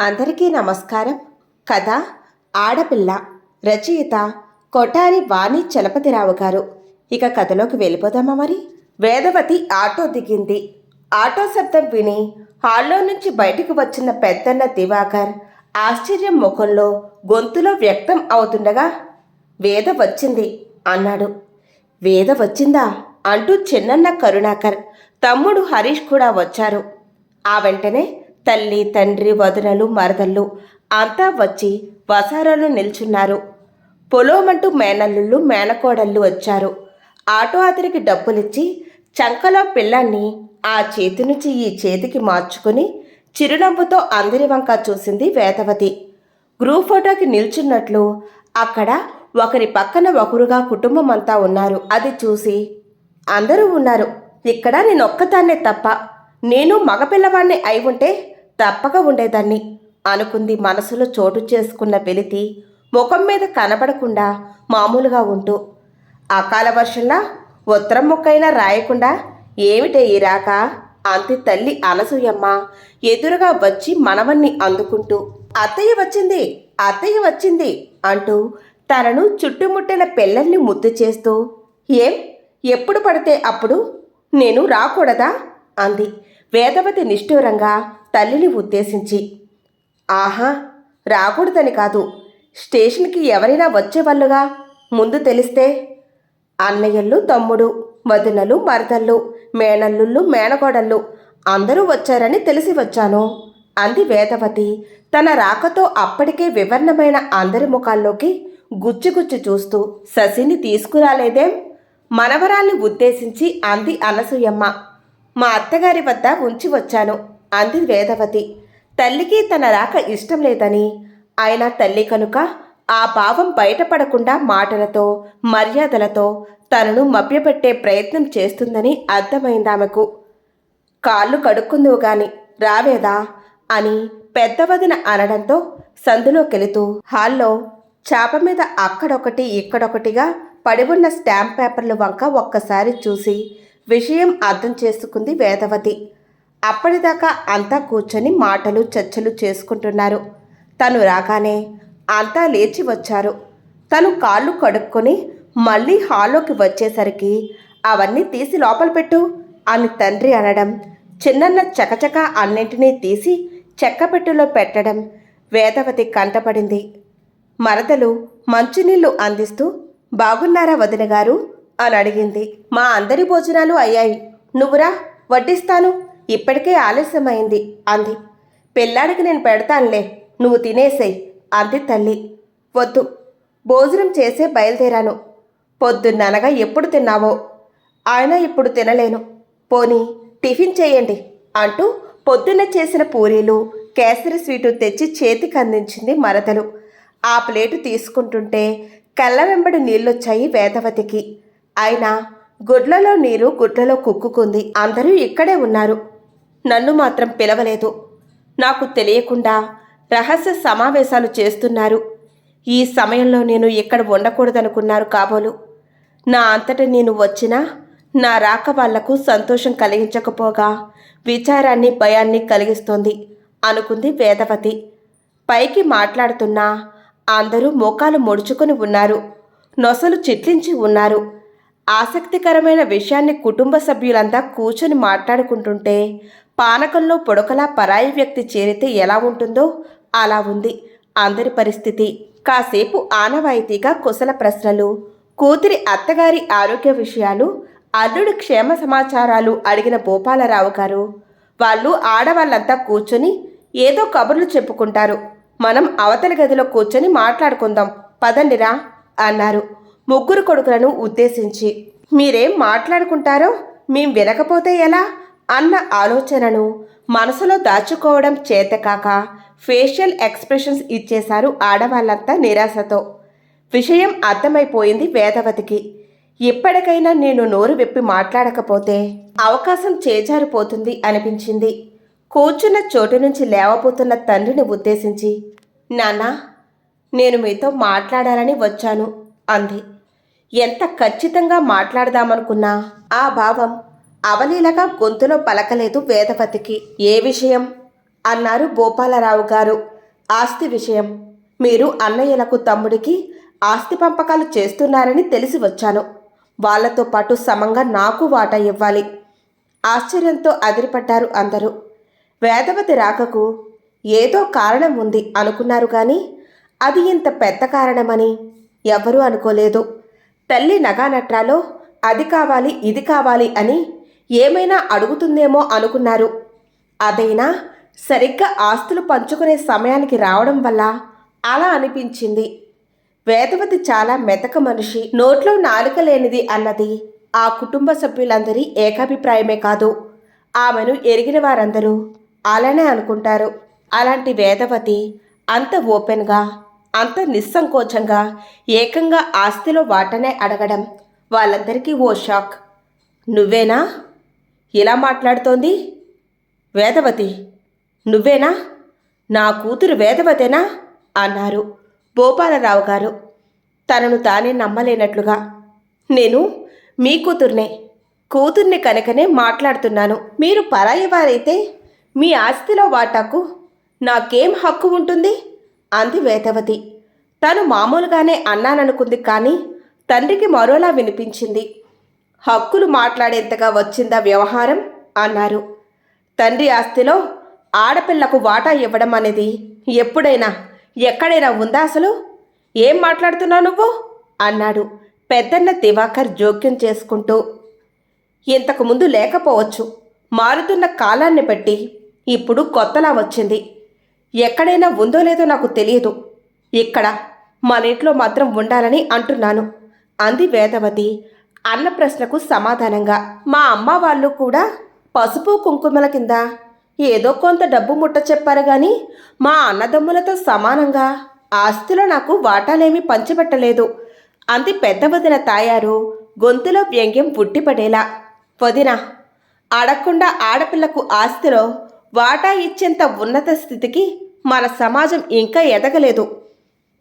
అందరికీ నమస్కారం. కథ ఆడపిల్ల రచయిత కొటారి వాణి చలపతిరావు గారు. ఇక కథలోకి వెళ్ళిపోదామా మరి? వేదవతి ఆటో దిగింది. ఆటో శబ్దం విని హాల్లో నుంచి బయటకు వచ్చిన పెద్దన్న దివాకర్ ఆశ్చర్యం ముఖంలో గొంతులో వ్యక్తం అవుతుండగా వేద వచ్చింది అన్నాడు. వేద వచ్చిందా? అంటూ చిన్నన్న కరుణాకర్ తమ్ముడు హరీష్ కూడా వచ్చారు. ఆ వెంటనే తల్లి తండ్రి వదునలు మరదళ్ళు అంతా వచ్చి వసారాలు నిల్చున్నారు. పొలోమంటూ మేనల్లుళ్ళు మేనకోడళ్ళు వచ్చారు. ఆటో అతనికి డబ్బులిచ్చి చంకలో పిల్లాన్ని ఆ చేతి నుంచి ఈ చేతికి మార్చుకుని చిరునవ్వుతో అందరి వంక చూసింది వేదవతి. గ్రూప్ ఫోటోకి నిల్చున్నట్లు అక్కడ ఒకరి పక్కన ఒకరుగా కుటుంబం అంతా ఉన్నారు. అది చూసి అందరూ ఉన్నారు. ఇక్కడ నేను ఒక్కదాన్నే తప్ప నేను మగపిల్లవాడిని అయి ఉంటే తప్పక ఉండేదాన్ని అనుకుంది మనసులో చోటు చేసుకున్న వెలితి ముఖం మీద కనబడకుండా మామూలుగా ఉంటూ. అకాల వర్షంలా ఉత్తరం ముక్కైనా రాయకుండా ఏమిటే ఈ రాక? అంతి తల్లి అనసూయమ్మ ఎదురుగా వచ్చి మనవన్ని అందుకుంటూ. అత్తయ్య వచ్చింది అత్తయ్య వచ్చింది అంటూ తనను చుట్టుముట్టిన పిల్లల్ని ముద్దు చేస్తూ. ఏం? ఎప్పుడు పడితే అప్పుడు? నేను రాకూడదా? అంది. వేదవతి నిష్ఠూరంగా తల్లిని ఉద్దేశించి ఆహా రాకూడదని కాదు. స్టేషన్కి ఎవరైనా వచ్చేవాళ్ళుగా? ముందు తెలిస్తే. అన్నయ్యళ్ళు తమ్ముడు వదినలు మరదళ్ళు మేనల్లుళ్ళు మేనకోడళ్ళు అందరూ వచ్చారని తెలిసి వచ్చాను అంది వేదవతి. తన రాకతో అప్పటికే వివర్ణమైన అందరి ముఖాల్లోకి గుచ్చిగుచ్చి చూస్తూ శశిని తీసుకురాలేదేం? మనవరాల్ని ఉద్దేశించి అంది అనసూయమ్మ. మా అత్తగారి వద్ద ఉంచి వచ్చాను. అంది వేదవతి. తల్లికి తన రాక ఇష్టం లేదని. ఆయన తల్లి కనుక ఆ భావం బయటపడకుండా మాటలతో మర్యాదలతో తనను మభ్యపెట్టే ప్రయత్నం చేస్తుందని అర్థమైందామెకు కాళ్ళు కడుక్కుందువు గాని రావేదా అని పెద్దవదిన అనడంతో సందులోకెళుతూ హాల్లో చాప మీద అక్కడొకటి ఇక్కడొకటిగా పడి ఉన్న స్టాంప్ పేపర్లు వంక ఒక్కసారి చూసి విషయం అర్థం చేసుకుంది వేదవతి. అప్పటిదాకా అంతా కూర్చొని మాటలు చర్చలు చేసుకుంటున్నారు. తను రాగానే అంతా లేచి వచ్చారు. తను కాళ్ళు కడుక్కొని మళ్ళీ హాల్లోకి వచ్చేసరికి అవన్నీ తీసి లోపల పెట్టు అని తండ్రి అనడం చిన్నన్న చకచక అన్నింటినీ తీసి చెక్కపెట్టులో పెట్టడం వేదవతి కంటపడింది. మరదలు మంచినీళ్ళు అందిస్తూ బాగున్నారా వదిన గారు అని అడిగింది. మా అందరి భోజనాలు అయ్యాయి. నువ్వురా వడ్డిస్తాను. ఇప్పటికే ఆలస్యమైంది అంది. పెళ్ళాడికి నేను పెడతానులే నువ్వు తినేసేయ్ అంది తల్లి. వద్దు భోజనం చేసే బయలుదేరాను. పొద్దున్ననగా ఎప్పుడు తిన్నావో? ఆయన ఇప్పుడు తినలేను. పోనీ టిఫిన్ చేయండి అంటూ పొద్దున్న చేసిన పూరీలు కేసరి స్వీటు తెచ్చి చేతికి అందించింది మరదలు. ఆ ప్లేటు తీసుకుంటుంటే కళ్ళ వెంబడి నీళ్ళొచ్చాయి వేదవతికి. అయినా గుడ్లలో నీరు గుడ్లలో కుక్కుకుంది అందరూ ఇక్కడే ఉన్నారు. నన్ను మాత్రం పిలవలేదు. నాకు తెలియకుండా రహస్య సమావేశాలు చేస్తున్నారు. ఈ సమయంలో నేను ఇక్కడ ఉండకూడదనుకున్నారు కాబోలు. నా అంతట నేను వచ్చినా నా రాక వాళ్ళకు సంతోషం కలిగించకపోగా విచారాన్ని భయాన్ని కలిగిస్తోంది అనుకుంది వేదవతి. పైకి మాట్లాడుతున్నా అందరూ మోకాలు ముడుచుకొని ఉన్నారు. నొసలు చిట్లించి ఉన్నారు. ఆసక్తికరమైన విషయాన్ని కుటుంబ సభ్యులంతా కూర్చొని మాట్లాడుకుంటుంటే పానకంలో పొడకలా పరాయి వ్యక్తి చేరితే ఎలా ఉంటుందో అలా ఉంది. అందరి పరిస్థితి. కాసేపు ఆనవాయితీగా కుశల ప్రశ్నలు కూతురి అత్తగారి ఆరోగ్య విషయాలు అల్లుడి క్షేమ సమాచారాలు అడిగిన భూపాలరావు గారు. వాళ్ళు ఆడవాళ్ళంతా కూర్చొని ఏదో కబుర్లు చెప్పుకుంటారు. మనం అవతలి గదిలో కూర్చొని మాట్లాడుకుందాం పదండిరా అన్నారు ముగ్గురు కొడుకులను ఉద్దేశించి. మీరేం మాట్లాడుకుంటారో మేం వినకపోతే ఎలా? అన్న ఆలోచనను మనసులో దాచుకోవడం చేతకాక ఫేషియల్ ఎక్స్ప్రెషన్స్ ఇచ్చేశారు ఆడవాళ్ళంతా నిరాశతో. విషయం అర్థమైపోయింది వేదవతికి. ఇప్పటికైనా నేను నోరు విప్పి మాట్లాడకపోతే అవకాశం చేజారిపోతుంది అనిపించింది. కూర్చున్న చోటు నుంచి లేవబోతున్న తండ్రిని ఉద్దేశించి నాన్న నేను మీతో మాట్లాడాలని వచ్చాను అంది. ఎంత ఖచ్చితంగా మాట్లాడదామనుకున్నా ఆ భావం అవలీలగా గొంతులో పలకలేదు వేదవతికి ఏ విషయం? అన్నారు భూపాలరావు గారు. ఆస్తి విషయం. మీరు అన్నయ్యలకు తమ్ముడికి ఆస్తి పంపకాలు చేస్తున్నారని తెలిసి వచ్చాను. వాళ్ళతో పాటు సమంగా నాకు వాటా ఇవ్వాలి. ఆశ్చర్యంతో అదిరిపడ్డారు అందరూ. వేదవతి రాకకు ఏదో కారణం ఉంది అనుకున్నారు కానీ అది ఇంత పెద్ద కారణమని ఎవరూ అనుకోలేదు. తల్లి నగానట్రాలో అది కావాలి ఇది కావాలి అని ఏమైనా అడుగుతుందేమో అనుకున్నారు. అదైనా సరిగ్గా ఆస్తులు పంచుకునే సమయానికి రావడం వల్ల అలా అనిపించింది. వేదవతి చాలా మెతక మనిషి. నోట్లో నాలుక లేనిది అన్నది ఆ కుటుంబ సభ్యులందరి ఏకాభిప్రాయమే కాదు. ఆమెను ఎరిగిన వారందరూ అలానే అనుకుంటారు. అలాంటి వేదవతి అంత ఓపెన్గా అంత నిస్సంకోచంగా ఏకంగా ఆస్తిలో వాటనే అడగడం వాళ్ళందరికీ ఓ షాక్. నువ్వేనా? ఇలా మాట్లాడుతోంది? వేదవతి. నువ్వేనా? నా కూతురు వేదవతేనా? అన్నారు భూపాలరావు గారు. తనను తానే నమ్మలేనట్లుగా. నేను మీ కూతుర్నే. కూతుర్ని కనుకనే మాట్లాడుతున్నాను. మీరు పరాయి వారైతే మీ ఆస్తిలో వాటాకు నాకేం హక్కు ఉంటుంది? అంది వేదవతి. తను మామూలుగానే అన్నాననుకుంది కానీ తండ్రికి మరోలా వినిపించింది. హక్కులు మాట్లాడేంతగా వచ్చిందా వ్యవహారం? అన్నారు. తండ్రి ఆస్తిలో ఆడపిల్లకు వాటా ఇవ్వడం అనేది ఎప్పుడైనా ఎక్కడైనా ఉందా అసలు? ఏం మాట్లాడుతున్నావు నువ్వు? అన్నాడు పెద్దన్న దివాకర్ జోక్యం చేసుకుంటూ. ఇంతకుముందు లేకపోవచ్చు మారుతున్న కాలాన్ని బట్టి ఇప్పుడు కొత్తలా వచ్చింది. ఎక్కడైనా ఉందో లేదో నాకు తెలియదు. ఇక్కడ మన ఇంట్లో మాత్రం ఉండాలని అంటున్నాను అంది వేదవతి అన్న ప్రశ్నకు సమాధానంగా. మా అమ్మ వాళ్ళు కూడా పసుపు కుంకుమల కింద ఏదో కొంత డబ్బు ముట్ట చెప్పారు కానీ మా అన్నదమ్ములతో సమానంగా ఆస్తిలో నాకు వాటాలేమీ పంచిపెట్టలేదు. అంది పెద్ద వదిన తాయారు గొంతులో వ్యంగ్యం పుట్టిపడేలా వదిన అడగకుండా ఆడపిల్లకు ఆస్తిలో వాటా ఇచ్చేంత ఉన్నత స్థితికి మన సమాజం ఇంకా ఎదగలేదు.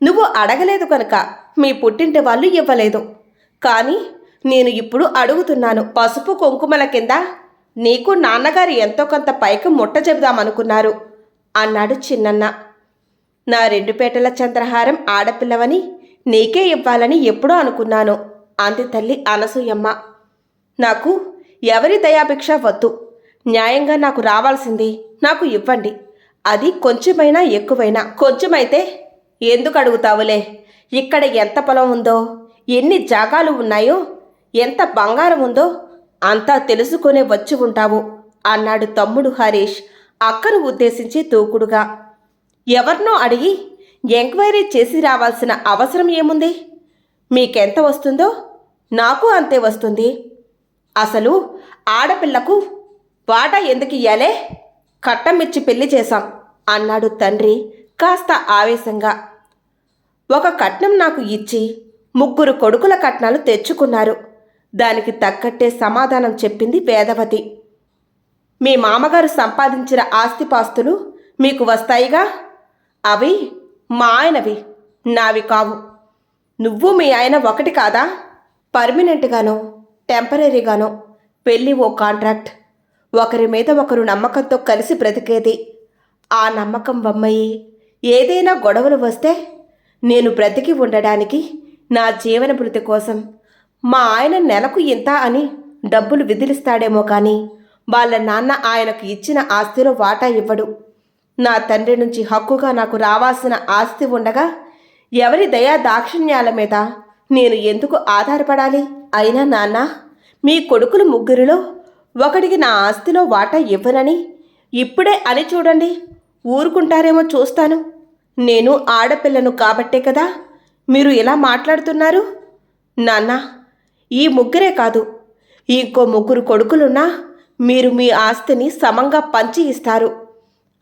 నువ్వు అడగలేదు కనుక మీ పుట్టింటి వాళ్ళు ఇవ్వలేదు. కానీ నేను ఇప్పుడు అడుగుతున్నాను పసుపు కుంకుమల కింద నీకు నాన్నగారు ఎంతో కొంత పైకి ముట్ట చెబుదామనుకున్నారు అన్నాడు చిన్నన్న. నా రెండు పేటల చంద్రహారం ఆడపిల్లవని నీకే ఇవ్వాలని ఎప్పుడో అనుకున్నాను అంది తల్లి అనసూయమ్మ. నాకు ఎవరి దయాభిక్ష వద్దు న్యాయంగా నాకు రావాల్సింది నాకు ఇవ్వండి అది కొంచెమైనా ఎక్కువైనా. కొంచెమైతే ఎందుకు అడుగుతావులే? ఇక్కడ ఎంత పొలం ఉందో ఎన్ని జాగాలు ఉన్నాయో ఎంత బంగారం ఉందో అంతా తెలుసుకునే వచ్చి ఉంటావు అన్నాడు తమ్ముడు హరీష్ అక్కను ఉద్దేశించి తూకుడుగా. ఎవరినో అడిగి ఎంక్వైరీ చేసి రావాల్సిన అవసరం ఏముంది? మీకెంత వస్తుందో నాకు అంతే వస్తుంది. అసలు ఆడపిల్లకు వాటా ఎందుకు ఇయ్యాలే? కట్టమిచ్చి పెళ్ళి చేశాం అన్నాడు తండ్రి కాస్త ఆవేశంగా. ఒక కట్నం నాకు ఇచ్చి ముగ్గురు కొడుకుల కట్నాలు తెచ్చుకున్నారు. దానికి తగ్గట్టే సమాధానం చెప్పింది వేదవతి. మీ మామగారు సంపాదించిన ఆస్తిపాస్తులు మీకు వస్తాయిగా? అవి మా ఆయనవి నావి కావు. నువ్వు మీ ఆయన ఒకటి కాదా? పర్మినెంట్గానో టెంపరీగానో పెళ్ళి ఓ కాంట్రాక్ట్. ఒకరి మీద ఒకరు నమ్మకంతో కలిసి బ్రతికేది. ఆ నమ్మకం బొమ్మయ్యి ఏదైనా గొడవలు వస్తే నేను బ్రతికి ఉండడానికి నా జీవన భృతి కోసం మా ఆయన నెలకు ఇంత అని డబ్బులు విదిలిస్తాడేమో కానీ వాళ్ళ నాన్న ఆయనకు ఇచ్చిన ఆస్తిలో వాటా ఇవ్వడు. నా తండ్రి నుంచి హక్కుగా నాకు రావాల్సిన ఆస్తి ఉండగా ఎవరి దయా దాక్షిణ్యాల మీద నేను ఎందుకు ఆధారపడాలి? అయినా నాన్న మీ కొడుకులు ముగ్గురిలో ఒకడికి నా ఆస్తిలో వాటా ఇవ్వనని ఇప్పుడే అని చూడండి. ఊరుకుంటారేమో చూస్తాను. నేను ఆడపిల్లను కాబట్టే కదా మీరు ఇలా మాట్లాడుతున్నారు? నాన్న ఈ ముగ్గురే కాదు. ఇంకో ముగ్గురు కొడుకులున్నా మీరు మీ ఆస్తిని సమంగా పంచి ఇస్తారు.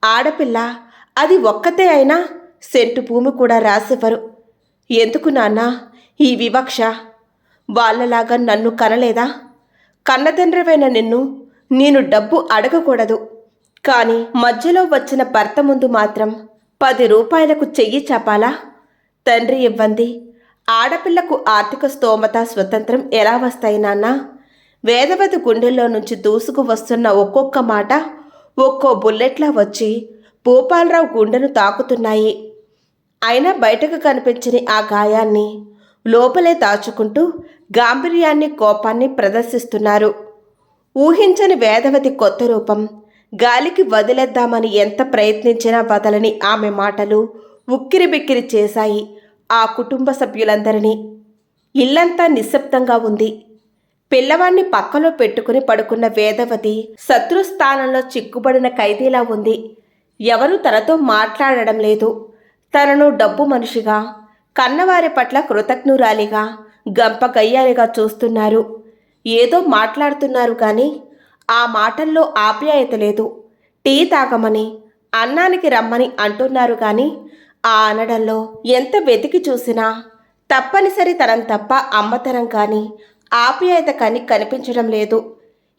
ఆడపిల్ల అది ఒక్కతే అయినా సెంటు భూమి కూడా రాసివ్వరు. ఎందుకు నాన్న ఈ వివక్ష? వాళ్ళలాగా నన్ను కనలేదా? కన్నతండ్రివైన నిన్ను నేను డబ్బు అడగకూడదు. కానీ మధ్యలో వచ్చిన భర్త ముందు మాత్రం పది రూపాయలకు చెయ్యి చాపాలా? తండ్రి ఇవ్వంది ఆడపిల్లకు ఆర్థిక స్తోమత స్వతంత్రం ఎలా వస్తాయి నాన్న? వేదవతి గుండెల్లో నుంచి దూసుకు వస్తున్న ఒక్కొక్క మాట ఒక్కో బుల్లెట్లా వచ్చి భూపాలరావు గుండెను తాకుతున్నాయి. అయినా బయటకు కనిపించని ఆ గాయాన్ని లోపలే దాచుకుంటూ గాంభీర్యాన్ని కోపాన్ని ప్రదర్శిస్తున్నారు. ఊహించని వేదవతి కొత్త రూపం గాలికి వదిలేద్దామని ఎంత ప్రయత్నించినా వదలని ఆమె మాటలు ఉక్కిరిబిక్కిరి చేశాయి. ఆ కుటుంబ సభ్యులందరినీ. ఇల్లంతా నిశ్శబ్దంగా ఉంది. పిల్లవాణ్ణి పక్కలో పెట్టుకుని పడుకున్న వేదవతి శత్రుస్థానంలో చిక్కుబడిన ఖైదీలా ఉంది. ఎవరూ తనతో మాట్లాడడం లేదు. తనను డబ్బు మనిషిగా కన్నవారి పట్ల కృతజ్ఞురాలిగా గంప గయ్యాలిగా చూస్తున్నారు. ఏదో మాట్లాడుతున్నారు కానీ ఆ మాటల్లో ఆప్యాయత లేదు. టీ తాగమని అన్నానికి రమ్మని అంటున్నారు కానీ ఆ అనడంలో ఎంత వెతికి చూసినా తప్పనిసరి తరం తప్ప అమ్మతనం కానీ ఆప్యాయత కానీ కనిపించడం లేదు.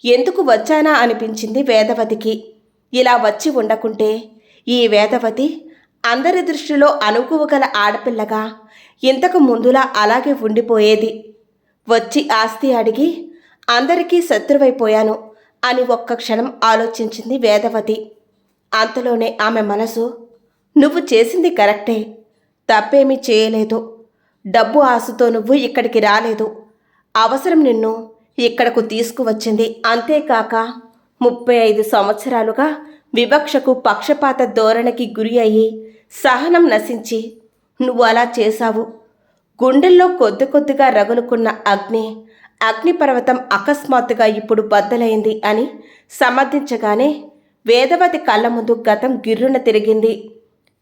ఎందుకు వచ్చానా అనిపించింది వేదవతికి. ఇలా వచ్చి ఉండకుంటే ఈ వేదవతి అందరి దృష్టిలో అనుకువగల ఆడపిల్లగా ఇంతకు ముందులా అలాగే ఉండిపోయేది. వచ్చి ఆస్తి అడిగి అందరికీ శత్రువైపోయాను అని ఒక్క క్షణం ఆలోచించింది వేదవతి. అంతలోనే ఆమె మనసు నువ్వు చేసింది కరెక్టే. తప్పేమీ చేయలేదు. డబ్బు ఆశతో నువ్వు ఇక్కడికి రాలేదు. అవసరం నిన్ను ఇక్కడకు తీసుకువచ్చింది. అంతేకాక ముప్పై ఐదు సంవత్సరాలుగా వివక్షకు పక్షపాత ధోరణికి గురి అయ్యి సహనం నశించి నువ్వు అలా చేశావు. గుండెల్లో కొద్ది కొద్దిగా రగులుకున్న అగ్ని అగ్నిపర్వతం అకస్మాత్తుగా ఇప్పుడు బద్దలైంది అని సమర్థించగానే వేదవతి కళ్ళ ముందు గతం గిర్రున తిరిగింది.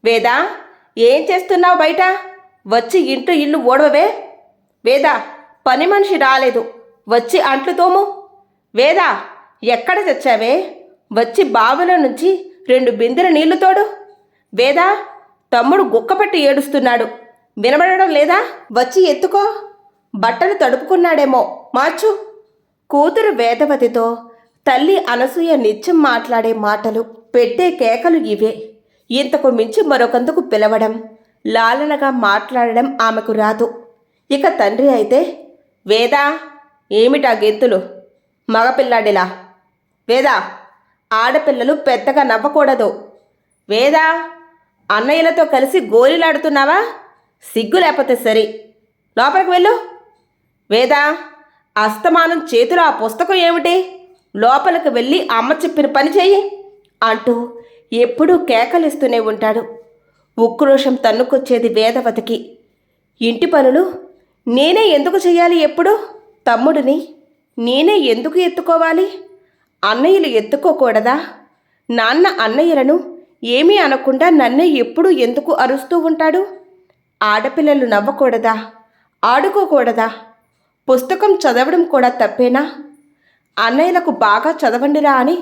వేదా ఏం చేస్తున్నావు బయట? వచ్చి ఇంటూ ఇల్లు ఓడవవే. వేదా పని మనిషి రాలేదు. వచ్చి అంట్లు తోము. వేదా ఎక్కడ తెచ్చావే? వచ్చి బావిలో నుంచి రెండు బిందెల నీళ్ళు తోడు. వేదా తమ్ముడు గుక్కపెట్టి ఏడుస్తున్నాడు. వినబడడం లేదా? వచ్చి ఎత్తుకో. బట్టలు తడుపుకున్నాడేమో. మార్చు. కూతురు వేదవతితో తల్లి అనసూయ నిత్యం మాట్లాడే మాటలు పెట్టే కేకలు ఇవే. ఇంతకు మించి మరొకందుకు పిలవడం లాలనగా మాట్లాడడం ఆమెకు రాదు. ఇక తండ్రి అయితే వేదా ఏమిటా గెంతులు? మగపిల్లాడిలా? వేదా ఆడపిల్లలు పెద్దగా నవ్వకూడదు. వేదా అన్నయ్యలతో కలిసి గోలిలాడుతున్నావా? సిగ్గు లేకపోతే సరి. లోపలికి వెళ్ళు. వేదా అస్తమానం చేతిలో ఆ పుస్తకం ఏమిటి? లోపలికి వెళ్ళి అమ్మ చెప్పిన పని చెయ్యి అంటూ ఎప్పుడూ కేకలిస్తూనే ఉంటాడు. ఉక్రోషం తన్నుకొచ్చేది వేదవతికి. ఇంటి పనులు నేనే ఎందుకు చేయాలి ఎప్పుడు? తమ్ముడిని నేనే ఎందుకు ఎత్తుకోవాలి? అన్నయ్యలు ఎత్తుకోకూడదా? నాన్న అన్నయ్యలను ఏమీ అనకుండా నన్నే ఎప్పుడు ఎందుకు అరుస్తూ ఉంటాడు? ఆడపిల్లలు నవ్వకూడదా? ఆడుకోకూడదా? పుస్తకం చదవడం కూడా తప్పేనా? అన్నయ్యలకు బాగా చదవండిరా అని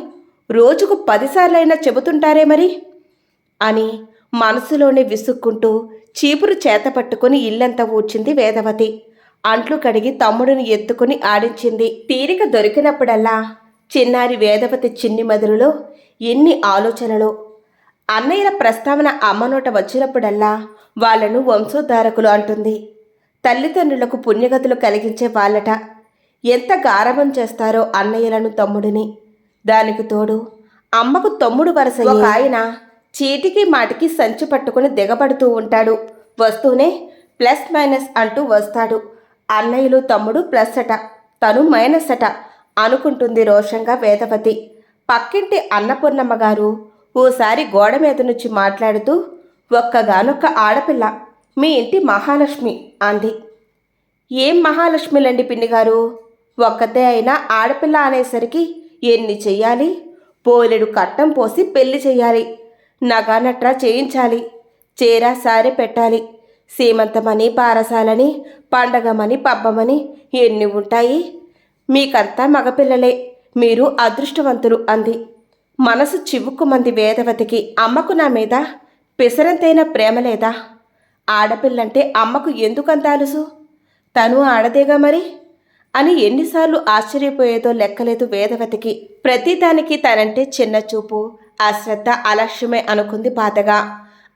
రోజుకు పదిసార్లైనా చెబుతుంటారే మరి? అని మనసులోనే విసుక్కుంటూ చీపురు చేత పట్టుకుని ఇల్లంతా ఊడ్చింది వేదవతి. అంట్లు కడిగి తమ్ముడిని ఎత్తుకుని ఆడించింది. తీరిక దొరికినప్పుడల్లా చిన్నారి వేదవతి చిన్ని మధురలో ఎన్ని ఆలోచనలు. అన్నయ్యల ప్రస్తావన అమ్మనోట వచ్చినప్పుడల్లా వాళ్ళను వంశోద్ధారకులు అంటుంది. తల్లిదండ్రులకు పుణ్యగతులు కలిగించే వాళ్ళట. ఎంత గారవం చేస్తారో అన్నయ్యలను తమ్ముడిని. దానికి తోడు అమ్మకు తమ్ముడు వరస ఒక ఆయన చీటికి మాటికి సంచి పట్టుకుని దిగబడుతూ ఉంటాడు. వస్తూనే ప్లస్ మైనస్ అంటూ వస్తాడు. అన్నయ్యలు తమ్ముడు ప్లస్ అట తను మైనస్ అట అనుకుంటుంది రోషంగా వేదవతి. పక్కింటి అన్నపూర్ణమ్మ గారు ఓసారి గోడ మీద నుంచి మాట్లాడుతూ ఒక్కగానొక్క ఆడపిల్ల మీ ఇంటి మహాలక్ష్మి అంది. ఏం మహాలక్ష్మిలండి పిన్ని గారు? ఒక్కతే అయినా ఆడపిల్ల అనేసరికి ఎన్ని చెయ్యాలి? పోలెడు కట్టం పోసి పెళ్ళి చెయ్యాలి. నగానట్రా చేయించాలి. చేరా సారే పెట్టాలి. సీమంతమని పారసాలని పండగమని పబ్బమని ఎన్ని ఉంటాయి? మీకంతా మగపిల్లలే. మీరు అదృష్టవంతులు అంది. మనసు చివుక్కుమంది వేదవతికి అమ్మకు నా మీద పిసరంతైన ప్రేమ లేదా? ఆడపిల్లంటే అమ్మకు ఎందుకంత అలుసు? తను ఆడదేగా మరి? అని ఎన్నిసార్లు ఆశ్చర్యపోయేదో లెక్కలేదు వేదవతికి ప్రతిదానికి తనంటే చిన్న చూపు అశ్రద్ధ అలక్ష్యమే అనుకుంది బాధగా.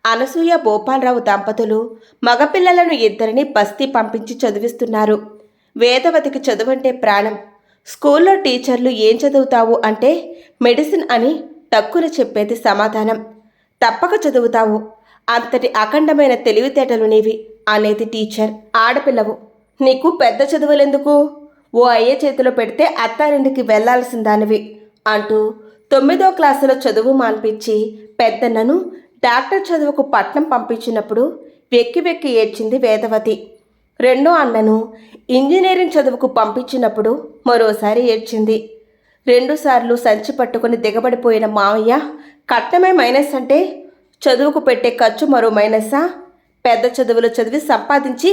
అనసూయ భోపాలరావు దంపతులు మగపిల్లలను ఇద్దరిని బస్తీ పంపించి చదివిస్తున్నారు. వేదవతికి చదువంటే ప్రాణం. స్కూల్లో టీచర్లు ఏం చదువుతావు అంటే మెడిసిన్ అని తక్కువ చెప్పేది సమాధానం. తప్పక చదువుతావు. అంతటి అఖండమైన తెలివితేటలు నీవి అనేది టీచర్ ఆడపిల్లవు. నీకు పెద్ద చదువులెందుకు? ఓ అయ్య చేతిలో పెడితే అత్తారింటికి వెళ్ళాల్సిందానివి అంటూ తొమ్మిదో క్లాసులో చదువు మాన్పించి పెద్దన్నను డాక్టర్ చదువుకు పట్నం పంపించినప్పుడు వెక్కి వెక్కి ఏడ్చింది వేదవతి. రెండో అన్నను ఇంజనీరింగ్ చదువుకు పంపించినప్పుడు మరోసారి ఏడ్చింది. రెండుసార్లు సంచి పట్టుకుని దిగబడిపోయిన మావయ్య కట్నమే మైనస్ అంటే చదువుకు పెట్టే ఖర్చు మరో మైనస్సా పెద్ద చదువులు చదివి సంపాదించి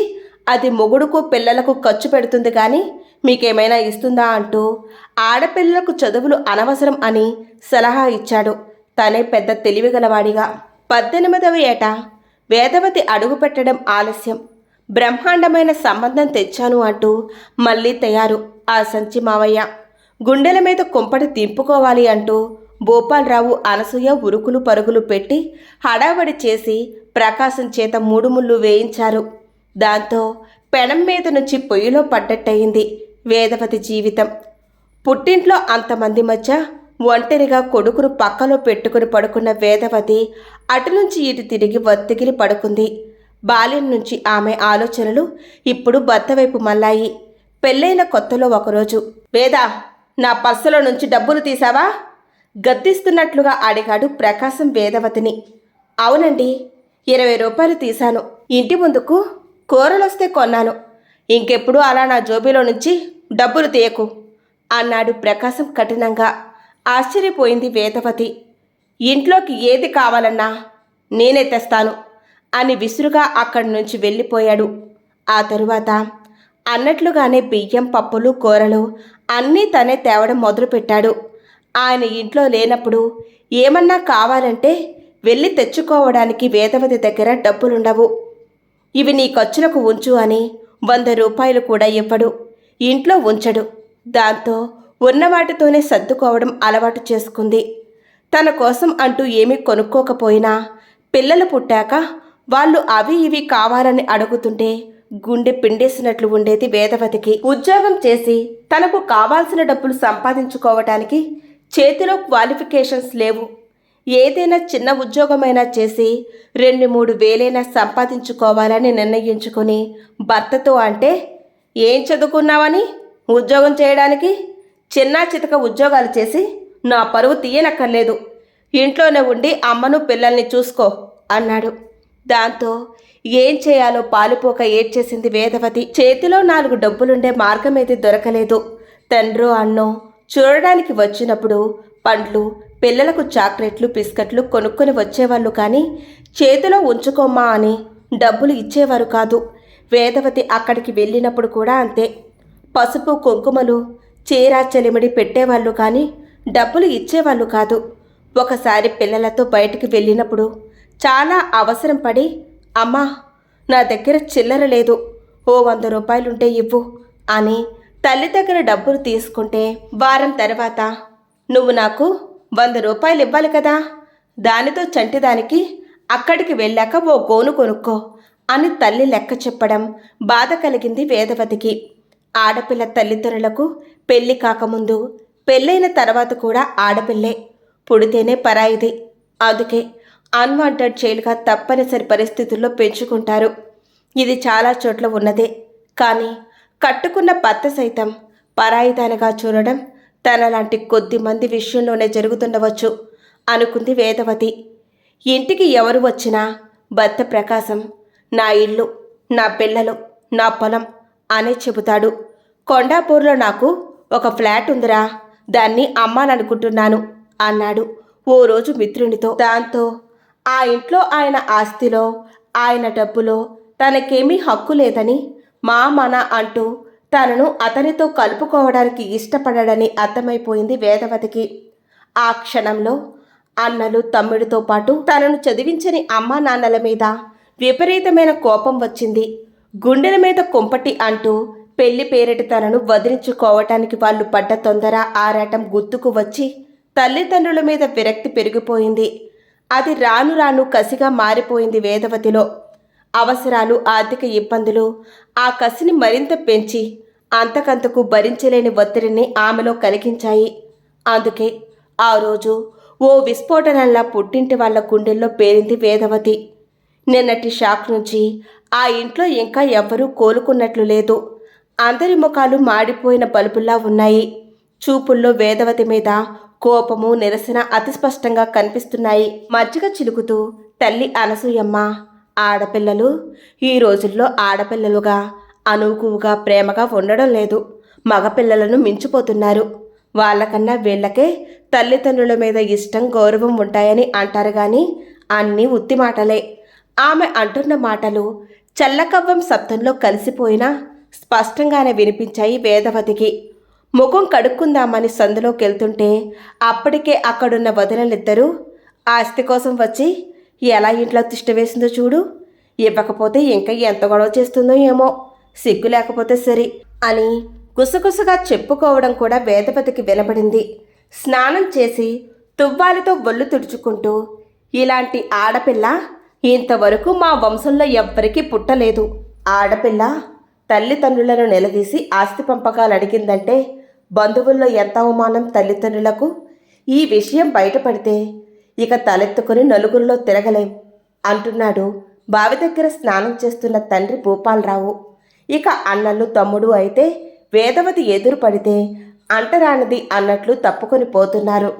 అది మొగుడుకు పిల్లలకు ఖర్చు పెడుతుంది కానీ మీకేమైనా ఇస్తుందా అంటూ ఆడపిల్లలకు చదువులు అనవసరం అని సలహా ఇచ్చాడు. తనే పెద్ద తెలివిగలవాడిగా. పద్దెనిమిదవ ఏట వేదవతి అడుగు పెట్టడం ఆలస్యం. బ్రహ్మాండమైన సంబంధం తెచ్చాను అంటూ మళ్ళీ తయారు. ఆ సంచి మావయ్య గుండెల మీద కుంపటి తింపుకోవాలి అంటూ భూపాలరావు అనసూయ ఉరుకులు పరుగులు పెట్టి హడావడి చేసి ప్రకాశం చేత మూడు ముళ్ళు వేయించారు. దాంతో పెనం మీద నుంచి పొయ్యిలో పడ్డట్టయింది. వేదవతి జీవితం. పుట్టింట్లో అంతమంది మధ్య ఒంటరిగా కొడుకును పక్కలో పెట్టుకుని పడుకున్న వేదవతి అటు నుంచి ఇటు తిరిగి వత్తిగిలి పడుకుంది. బాల్యం నుంచి ఆమె ఆలోచనలు ఇప్పుడు భర్త వైపు మళ్ళాయి. పెళ్ళైన కొత్తలో ఒకరోజు వేదా నా పర్సులో నుంచి డబ్బులు తీసావా గద్దిస్తున్నట్లుగా అడిగాడు ప్రకాశం వేదవతిని. అవునండి ఇరవై రూపాయలు తీశాను. ఇంటి ముందుకు కూరలొస్తే కొన్నాను. ఇంకెప్పుడు అలా నా జోబీలో నుంచి డబ్బులు తీయకు. అన్నాడు ప్రకాశం కఠినంగా. ఆశ్చర్యపోయింది వేదవతి. ఇంట్లోకి ఏది కావాలన్నా నేనే తెస్తాను అని విసురుగా అక్కడి నుంచి వెళ్ళిపోయాడు. ఆ తరువాత అన్నట్లుగానే బియ్యం పప్పులు కూరలు అన్నీ తనే తేవడం మొదలుపెట్టాడు. ఆయన ఇంట్లో లేనప్పుడు ఏమన్నా కావాలంటే వెళ్ళి తెచ్చుకోవడానికి వేదవతి దగ్గర డబ్బులుండవు. ఇవి నీ ఖర్చులకు ఉంచు అని వంద రూపాయలు కూడా ఇవ్వడు. ఇంట్లో ఉంచడు. దాంతో ఉన్న వాటితోనే సర్దుకోవడం అలవాటు చేసుకుంది. తన కోసం అంటూ ఏమీ కొనుక్కోకపోయినా పిల్లలు పుట్టాక వాళ్ళు అవి ఇవి కావాలని అడుగుతుంటే గుండె పిండేసినట్లు ఉండేది వేదవతికి. ఉద్యోగం చేసి తనకు కావాల్సిన డబ్బులు సంపాదించుకోవటానికి చేతిలో క్వాలిఫికేషన్స్ లేవు. ఏదైనా చిన్న ఉద్యోగమైనా చేసి రెండు మూడు వేలైనా సంపాదించుకోవాలని నిర్ణయించుకొని భర్తతో అంటే ఏం చదువుకున్నావని? ఉద్యోగం చేయడానికి? చిన్న చితక ఉద్యోగాలు చేసి నా పరువు తీయనక్కర్లేదు. ఇంట్లోనే ఉండి అమ్మను పిల్లల్ని చూసుకో అన్నాడు. దాంతో ఏం చేయాలో పాలుపోక ఏడ్చేసింది వేదవతి. చేతిలో నాలుగు డబ్బులుండే మార్గమేది దొరకలేదు. తండ్రో అన్నో చూడడానికి వచ్చినప్పుడు పండ్లు పిల్లలకు చాక్లెట్లు బిస్కెట్లు కొనుక్కొని వచ్చేవాళ్ళు కానీ చేతిలో ఉంచుకోమ్మా అని డబ్బులు ఇచ్చేవారు కాదు. వేదవతి అక్కడికి వెళ్ళినప్పుడు కూడా అంతే. పసుపు కుంకుమలు చీర చెలిమిడి పెట్టేవాళ్ళు కానీ డబ్బులు ఇచ్చేవాళ్ళు కాదు. ఒకసారి పిల్లలతో బయటికి వెళ్ళినప్పుడు చాలా అవసరం పడి అమ్మా నా దగ్గర చిల్లర లేదు. ఓ వంద రూపాయలుంటే ఇవ్వు అని తల్లి దగ్గర డబ్బులు తీసుకుంటే వారం తర్వాత నువ్వు నాకు వంద రూపాయలు ఇవ్వాలి కదా. దానితో చంటిదానికి అక్కడికి వెళ్ళాక ఓ గోను కొనుక్కో. అని తల్లి లెక్క చెప్పడం బాధ కలిగింది వేదవతికి. ఆడపిల్ల తల్లిదండ్రులకు పెళ్ళి కాకముందు పెళ్ళైన తర్వాత కూడా ఆడపిల్లే. పుడితేనే పరాయిది. అందుకే అన్వాంటెడ్ చైల్డ్గా తప్పనిసరి పరిస్థితుల్లో పెంచుకుంటారు. ఇది చాలా చోట్ల ఉన్నదే. కానీ కట్టుకున్న భర్త సైతం పరాయిదానిగా చూడడం తనలాంటి కొద్ది మంది విషయంలోనే జరుగుతుండవచ్చు అనుకుంది వేదవతి. ఇంటికి ఎవరు వచ్చినా భర్త ప్రకాశం నా ఇల్లు నా పిల్లలు నా పొలం అనే చెబుతాడు. కొండాపూర్లో నాకు ఒక ఫ్లాట్ ఉందిరా దాన్ని అమ్మాలనుకుంటున్నాను అన్నాడు ఓ రోజు మిత్రునితో. దాంతో ఆ ఇంట్లో ఆయన ఆస్తిలో ఆయన డబ్బులో తనకేమీ హక్కు లేదని మా మన అంటూ తనను అతనితో కలుపుకోవడానికి ఇష్టపడడని అర్థమైపోయింది వేదవతికి. ఆ క్షణంలో అన్నలు తమ్ముడితో పాటు తనను చదివించని అమ్మా నాన్నల మీద విపరీతమైన కోపం వచ్చింది. గుండెల మీద కుంపటి అంటూ పెళ్ళి పేరిట తనను వదిలించుకోవటానికి వాళ్ళు పడ్డ తొందర ఆరాటం గుర్తుకు వచ్చి తల్లిదండ్రుల మీద విరక్తి పెరిగిపోయింది. అది రాను రాను కసిగా మారిపోయింది వేదవతిలో. అవసరాలు ఆర్థిక ఇబ్బందులు ఆ కసిని మరింత పెంచి అంతకంతకు భరించలేని ఒత్తిడిని ఆమెలో కలిగించాయి. అందుకే ఆ రోజు ఓ విస్ఫోటనల్లా పుట్టింటి వాళ్ళ గుండెల్లో పేరింది వేదవతి. నిన్నటి షాక్ నుంచి ఆ ఇంట్లో ఇంకా ఎవ్వరూ కోలుకున్నట్లు లేదు. అందరి ముఖాలు మాడిపోయిన బల్బుల్లా ఉన్నాయి. చూపుల్లో వేదవతి మీద కోపము నిరసన అతిస్పష్టంగా కనిపిస్తున్నాయి. మజ్జిగ చిలుకుతూ తల్లి అనసూయమ్మ ఆడపిల్లలు. ఈ రోజుల్లో ఆడపిల్లలుగా అనుకువగా ప్రేమగా ఉండడం లేదు. మగపిల్లలను మించిపోతున్నారు. వాళ్ళకన్నా వీళ్ళకే తల్లిదండ్రుల మీద ఇష్టం గౌరవం ఉంటాయని అంటారు కానీ అన్నీ ఉత్తి మాటలే. ఆమె అంటున్న మాటలు చల్లకవ్వం శబ్దంలో కలిసిపోయినా స్పష్టంగానే వినిపించాయి వేదవతికి. ముఖం కడుక్కుందామని సందులోకెళ్తుంటే అప్పటికే అక్కడున్న వదినలిద్దరూ ఆస్తి కోసం వచ్చి ఎలా ఇంట్లో తిష్టవేసిందో చూడు. ఇవ్వకపోతే ఇంకా ఎంత గొడవ చేస్తుందో ఏమో. సిగ్గు లేకపోతే సరి అని గుసగుసగా చెప్పుకోవడం కూడా వేదవతికి వినబడింది. స్నానం చేసి తువ్వాలితో ఒళ్ళు తుడుచుకుంటూ ఇలాంటి ఆడపిల్ల ఇంతవరకు మా వంశంలో ఎవ్వరికీ పుట్టలేదు. ఆడపిల్ల తల్లిదండ్రులను నిలదీసి ఆస్తి పంపకాలు అడిగిందంటే బంధువుల్లో ఎంత అవమానం తల్లిదండ్రులకు? ఈ విషయం బయటపడితే ఇక తలెత్తుకుని నలుగురిలో తిరగలేం అంటున్నాడు బావి దగ్గర స్నానం చేస్తున్న తండ్రి భూపాలరావు. ఇక అన్నలు తమ్ముడు అయితే వేదవతి ఎదురు పడితే అంటరానిది అన్నట్లు తప్పుకొని పోతున్నారు.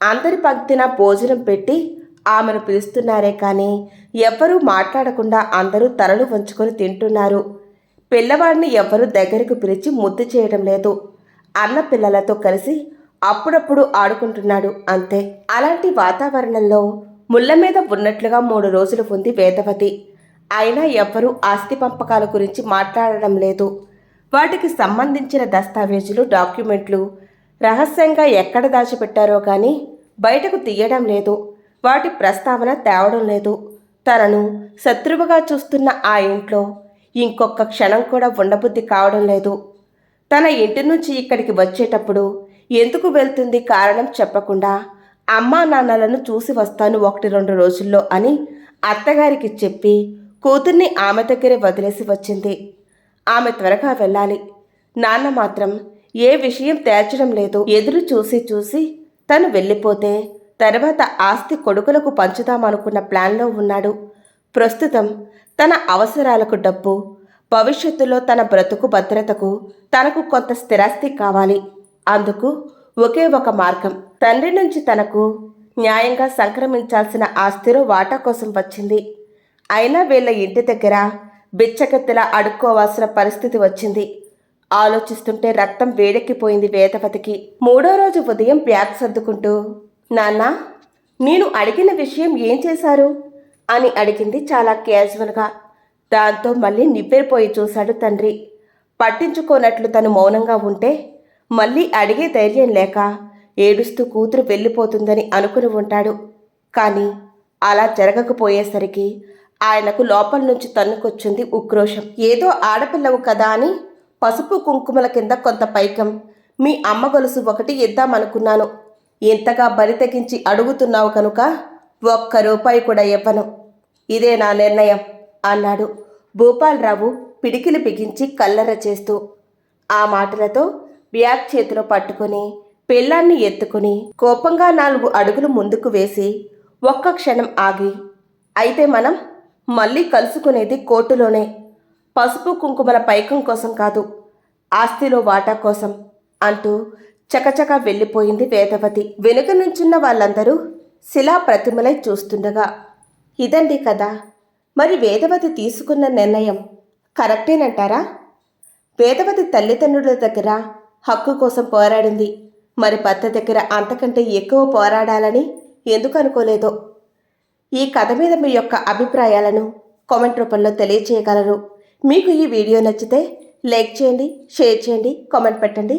అందరి పంక్తిన భోజనం పెట్టి ఆమెను పిలుస్తున్నారే కానీ ఎవ్వరూ మాట్లాడకుండా అందరూ తలలు వంచుకొని తింటున్నారు. పిల్లవాడిని ఎవ్వరూ దగ్గరకు పిలిచి ముద్దు చేయడం లేదు. అన్న పిల్లలతో కలిసి అప్పుడప్పుడు ఆడుకుంటున్నాడు అంతే. అలాంటి వాతావరణంలో ముళ్ళ మీద ఉన్నట్లుగా మూడు రోజులు ఉంది వేదవతి. అయినా ఎవ్వరూ ఆస్తి పంపకాల గురించి మాట్లాడడం లేదు. వాటికి సంబంధించిన దస్తావేజులు డాక్యుమెంట్లు రహస్యంగా ఎక్కడ దాచిపెట్టారో కానీ బయటకు తీయడం లేదు. వాటి ప్రస్తావన తేవడం లేదు. తనను శత్రువుగా చూస్తున్న ఆ ఇంట్లో ఇంకొక క్షణం కూడా ఉండబుద్ధి కావడం లేదు. తన ఇంటి నుంచి ఇక్కడికి వచ్చేటప్పుడు ఎందుకు వెళ్తుంది కారణం చెప్పకుండా అమ్మా నాన్నలను చూసి వస్తాను ఒకటి రెండు రోజుల్లో అని అత్తగారికి చెప్పి కూతుర్ని ఆమె దగ్గరే వదిలేసి వచ్చింది. ఆమె త్వరగా వెళ్ళాలి. నాన్న మాత్రం ఏ విషయం తేల్చడం లేదు. ఎదురు చూసి చూసి తను వెళ్ళిపోతే తర్వాత ఆస్తి కొడుకులకు పంచుదామనుకున్న ప్లాన్లో ఉన్నాడు. ప్రస్తుతం తన అవసరాలకు డబ్బు భవిష్యత్తులో తన బ్రతుకు భద్రతకు తనకు కొంత స్థిరాస్తి కావాలి. అందుకు ఒకే ఒక మార్గం తండ్రి నుంచి తనకు న్యాయంగా సంక్రమించాల్సిన ఆస్తిలో వాటా కోసం వచ్చింది. అయినా వీళ్ళ ఇంటి దగ్గర బిచ్చకత్తిలా అడుక్కోవాల్సిన పరిస్థితి వచ్చింది. ఆలోచిస్తుంటే రక్తం వేడెక్కిపోయింది వేదవతికి మూడో రోజు ఉదయం బ్యాగ్ సర్దుకుంటూ నాన్న నేను అడిగిన విషయం ఏం చేశారు? అని అడిగింది చాలా క్యాజువల్గా. దాంతో మళ్ళీ నివ్వెరపోయి చూశాడు తండ్రి. పట్టించుకోనట్లు తను మౌనంగా ఉంటే మళ్ళీ అడిగే ధైర్యం లేక ఏడుస్తూ కూతురు వెళ్ళిపోతుందని అనుకుని ఉంటాడు. కానీ అలా జరగకపోయేసరికి ఆయనకు లోపల నుంచి తన్నుకొచ్చింది ఉక్రోషం. ఏదో ఆడపిల్లవు కదా అని పసుపు కుంకుమల కింద కొంత పైకం మీ అమ్మ గొలుసు ఒకటి ఇద్దామనుకున్నాను. ఇంతగా బరితెగించి అడుగుతున్నావు కనుక ఒక్క రూపాయి కూడా ఇవ్వను. ఇదే నా నిర్ణయం అన్నాడు. భూపాలరావు పిడికిలి బిగించి కల్లర చేస్తూ ఆ మాటలతో బ్యాగ్ చేతిలో పట్టుకుని పిల్లాన్ని ఎత్తుకుని కోపంగా నాలుగు అడుగులు ముందుకు వేసి ఒక్క క్షణం ఆగి అయితే మనం మళ్ళీ కలుసుకునేది కోర్టులోనే. పసుపు కుంకుమల పైకం కోసం కాదు ఆస్తిలో వాటా కోసం అంటూ చకచక వెళ్ళిపోయింది వేదవతి. వెనుక నుంచున్న వాళ్ళందరూ శిలా ప్రతిమలై చూస్తుండగా ఇదండి కదా మరి వేదవతి తీసుకున్న నిర్ణయం కరెక్టేనంటారా? వేదవతి తల్లిదండ్రుల దగ్గర హక్కు కోసం పోరాడింది. మరి భర్త దగ్గర అంతకంటే ఎక్కువ పోరాడాలని ఎందుకు అనుకోలేదో? ఈ కథ మీద మీ యొక్క అభిప్రాయాలను కామెంట్ రూపంలో తెలియచేయగలరు. మీకు ఈ వీడియో నచ్చితే లైక్ చేయండి షేర్ చేయండి కామెంట్ పెట్టండి.